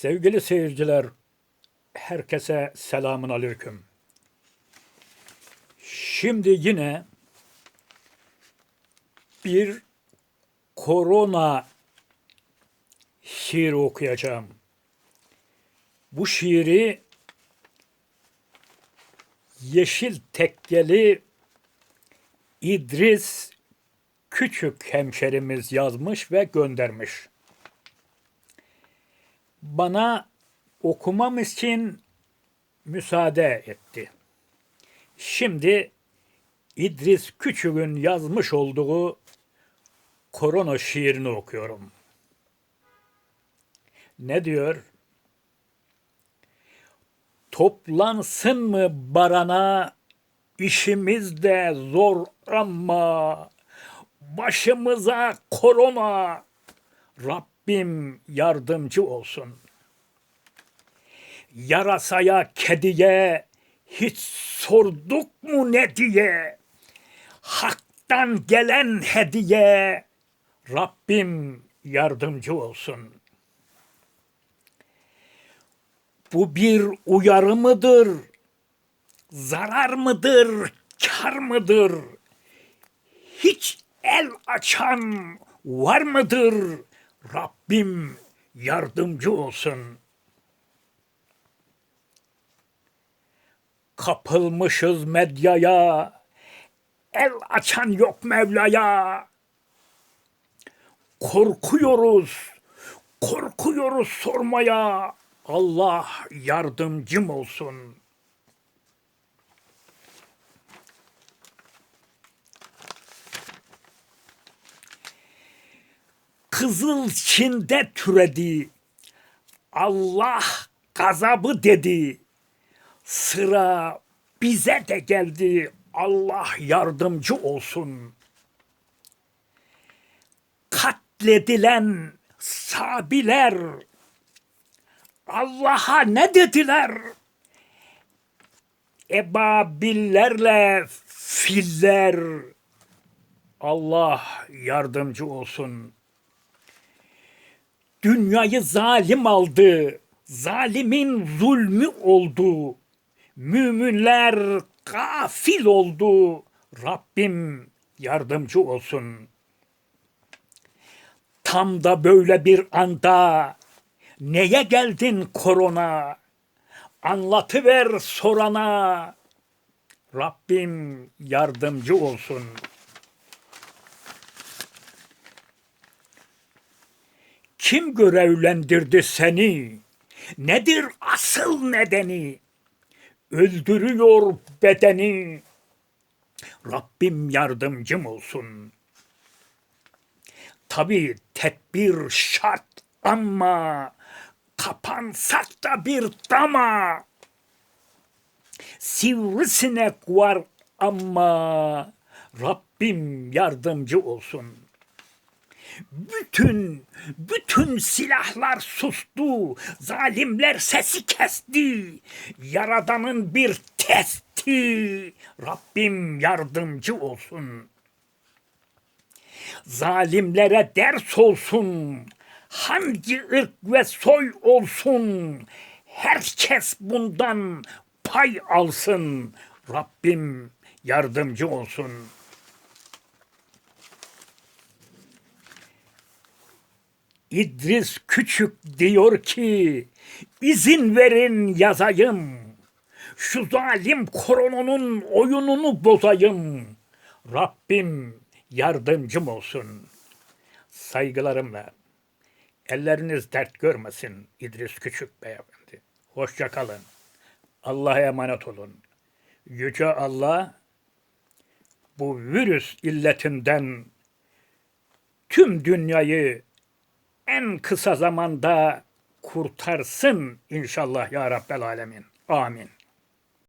Sevgili seyirciler, herkese selamun aleyküm. Şimdi yine bir korona şiiri okuyacağım. Bu şiiri Yeşil Tekkeli İdris Küçük hemşerimiz yazmış ve göndermiş bana okumam için müsaade etti. Şimdi İdris Küçük'ün yazmış olduğu korona şiirini okuyorum. Ne diyor? Toplansın mı barana işimiz de zor ama başımıza korona Rabbim yardımcı olsun. Yarasaya, kediye hiç sorduk mu ne diye? Hak'tan gelen hediye Rabbim yardımcı olsun. Bu bir uyarı mıdır? Zarar mıdır? Kar mıdır? Hiç el açan var mıdır? Rabbim yardımcı olsun. Kapılmışız medyaya, el açan yok Mevla'ya. Korkuyoruz, korkuyoruz sormaya. Allah yardımcım olsun. Kızıl Çin'de türedi. Allah gazabı dedi. Sıra bize de geldi. Allah yardımcı olsun. Katledilen sabiler Allah'a ne dediler? Ebabillerle filler Allah yardımcı olsun. Dünyayı zalim aldı. Zalimin zulmü oldu. Müminler gafil oldu. Rabbim yardımcı olsun. Tam da böyle bir anda neye geldin korona? Anlatıver sorana. Rabbim yardımcı olsun. Kim görevlendirdi seni? Nedir asıl nedeni? Öldürüyor bedeni. Rabbim yardımcım olsun. Tabi tedbir şart ama kapansak da bir dama. Sivrisinek var ama Rabbim yardımcı olsun. Bütün, bütün silahlar sustu, zalimler sesi kesti. Yaradanın bir testi, Rabbim yardımcı olsun. Zalimlere ders olsun, hangi ırk ve soy olsun, herkes bundan pay alsın. Rabbim yardımcı olsun.'' İdris Küçük diyor ki izin verin yazayım. Şu zalim koronanın oyununu bozayım. Rabbim yardımcım olsun. Saygılarımla. Elleriniz dert görmesin İdris Küçük beyefendi. Hoşça kalın. Allah'a emanet olun. Yüce Allah bu virüs illetinden tüm dünyayı en kısa zamanda kurtarsın inşallah ya Rabbel Alemin. Amin.